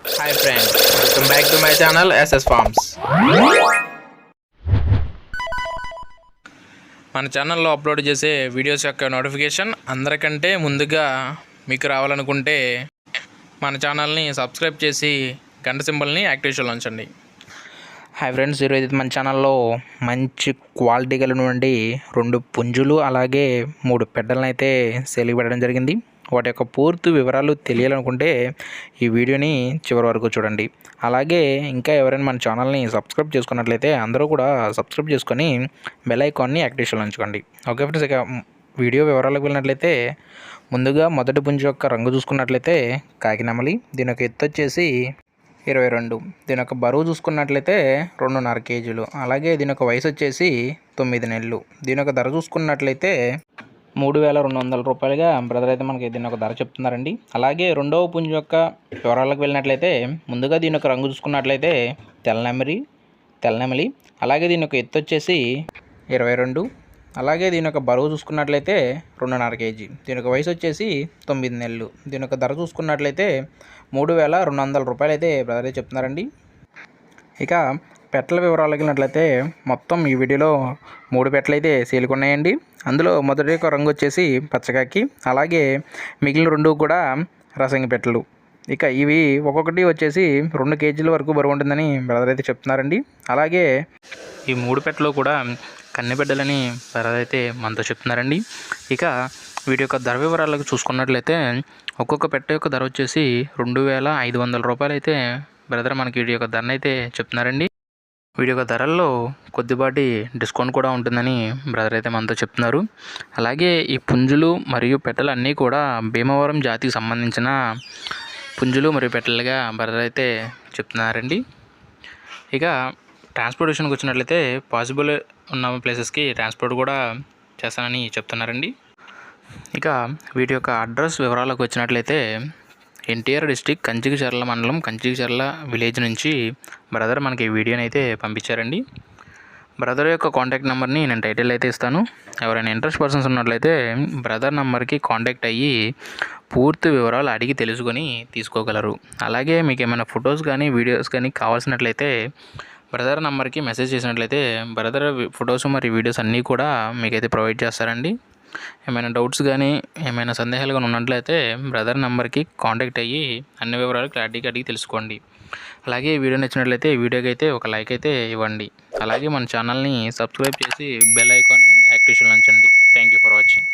Hi friend welcome back to my channel SS farms మన ఛానల్లో upload చేసే videos యొక్క నోటిఫికేషన్ అందరికంటే ముందుగా మీకు రావాలనుకుంటే మన ఛానల్ని సబ్స్క్రైబ్ చేసి గంట సింబల్ని యాక్టివేషన్లో ఉంచండి. హాయ్ ఫ్రెండ్స్ ఈరోజు మన ఛానల్లో మంచి క్వాలిటీ కలిగినటువంటి రెండు పుంజులు అలాగే మూడు పెద్దలను అయితే సేలికి పెట్టడం జరిగింది. వాటి యొక్క పూర్తి వివరాలు తెలియాలనుకుంటే ఈ వీడియోని చివరి వరకు చూడండి. అలాగే ఇంకా ఎవరైనా మన ఛానల్ని సబ్స్క్రైబ్ చేసుకున్నట్లయితే అందరూ కూడా సబ్స్క్రైబ్ చేసుకొని బెల్ ఐకాన్ని యాక్టివేషన్లో ఉంచుకోండి. ఓకే ఫ్రెండ్స్ ఇక వీడియో వివరాలకు వెళ్ళినట్లయితే ముందుగా మొదటి పుంజు యొక్క రంగు చూసుకున్నట్లయితే కాకినమలి దీని యొక్క ఎత్తు వచ్చేసి ఇరవై రెండు. దీని యొక్క బరువు చూసుకున్నట్లయితే రెండున్నర కేజీలు. అలాగే దీని యొక్క వయసు వచ్చేసి తొమ్మిది నెలలు. దీని యొక్క ధర చూసుకున్నట్లయితే మూడు వేల రెండు వందల రూపాయలుగా బ్రదర్ అయితే మనకి దీని ఒక ధర చెప్తున్నారండి. అలాగే రెండవ పుంజు యొక్క వివరాలకు వెళ్ళినట్లయితే ముందుగా దీని యొక్క రంగు చూసుకున్నట్లయితే తెల్లనెమరి తెల్లనెమలి అలాగే దీని యొక్క ఎత్తు వచ్చేసి ఇరవై రెండు అలాగే దీని యొక్క బరువు చూసుకున్నట్లయితే రెండున్నర కేజీ. దీని యొక్క వయసు వచ్చేసి తొమ్మిది నెలలు. దీని యొక్క ధర చూసుకున్నట్లయితే మూడు వేల రెండు వందల రూపాయలు అయితే బ్రదర్ అయితే చెప్తున్నారండి. ఇక పెట్టల వివరాలు వెళ్ళినట్లయితే మొత్తం ఈ వీడియోలో మూడు పెట్టలు అయితే సీలుకున్నాయండి అందులో మొదటి ఒక రంగు వచ్చేసి పచ్చకాకి అలాగే మిగిలిన రెండు కూడా రసంగి పెట్టలు. ఇక ఇవి ఒక్కొక్కటి వచ్చేసి రెండు కేజీల వరకు బరువు ఉంటుందని బ్రదర్ అయితే చెప్తున్నారండి. అలాగే ఈ మూడు పెట్టలు కూడా కన్నె బిడ్డలని బ్రదర్ అయితే మనతో చెప్తున్నారండి. ఇక వీటి యొక్క ధర వివరాలకు చూసుకున్నట్లయితే ఒక్కొక్క పెట్ట యొక్క ధర వచ్చేసి రెండు వేల ఐదు వందల రూపాయలు అయితే బ్రదర్ మనకి వీటి యొక్క ధరను అయితే చెప్తున్నారండి. వీటి యొక్క ధరల్లో కొద్దిపాటి డిస్కౌంట్ కూడా ఉంటుందని బ్రదర్ అయితే మనతో చెప్తున్నారు. అలాగే ఈ పుంజులు మరియు పెట్టలు అన్నీ కూడా భీమవరం జాతికి సంబంధించిన పుంజులు మరియు పెట్టలుగా బ్రదర్ అయితే చెప్తున్నారండి. ఇక ట్రాన్స్పోర్టేషన్కి వచ్చినట్లయితే పాసిబుల్ ఉన్న ప్లేసెస్కి ట్రాన్స్పోర్ట్ కూడా చేస్తానని చెప్తున్నారండి. ఇక వీటి యొక్క అడ్రస్ వివరాలకు వచ్చినట్లయితే ఎన్టీఆర్ డిస్టిక్ కంచికిచర్ల మండలం కంచికిచర్ల విలేజ్ నుంచి బ్రదర్ మనకి ఈ వీడియోని అయితే పంపించారండి. బ్రదర్ యొక్క కాంటాక్ట్ నెంబర్ని నేను టైటిల్ అయితే ఇస్తాను. ఎవరైనా ఇంట్రెస్ట్ పర్సన్స్ ఉన్నట్లయితే బ్రదర్ నెంబర్కి కాంటాక్ట్ అయ్యి పూర్తి వివరాలు అడిగి తెలుసుకొని తీసుకోగలరు. అలాగే మీకు ఏమైనా ఫొటోస్ కానీ వీడియోస్ కానీ కావాల్సినట్లయితే బ్రదర్ నెంబర్కి మెసేజ్ చేసినట్లయితే బ్రదర్ ఫొటోస్ మరియు వీడియోస్ అన్నీ కూడా మీకైతే ప్రొవైడ్ చేస్తారండి. ఏమైనా డౌట్స్ కానీ ఏమైనా సందేహాలు కానీ ఉన్నట్లయితే బ్రదర్ నెంబర్కి కాంటాక్ట్ అయ్యి అన్ని వివరాలు క్లారిటీగా అడిగి తెలుసుకోండి. అలాగే ఈ వీడియో నచ్చినట్లయితే ఈ వీడియోకి అయితే ఒక లైక్ అయితే ఇవ్వండి. అలాగే మన ఛానల్ని సబ్స్క్రైబ్ చేసి బెల్ ఐకాన్ని యాక్టివేషన్ ఉంచండి. Thank you for watching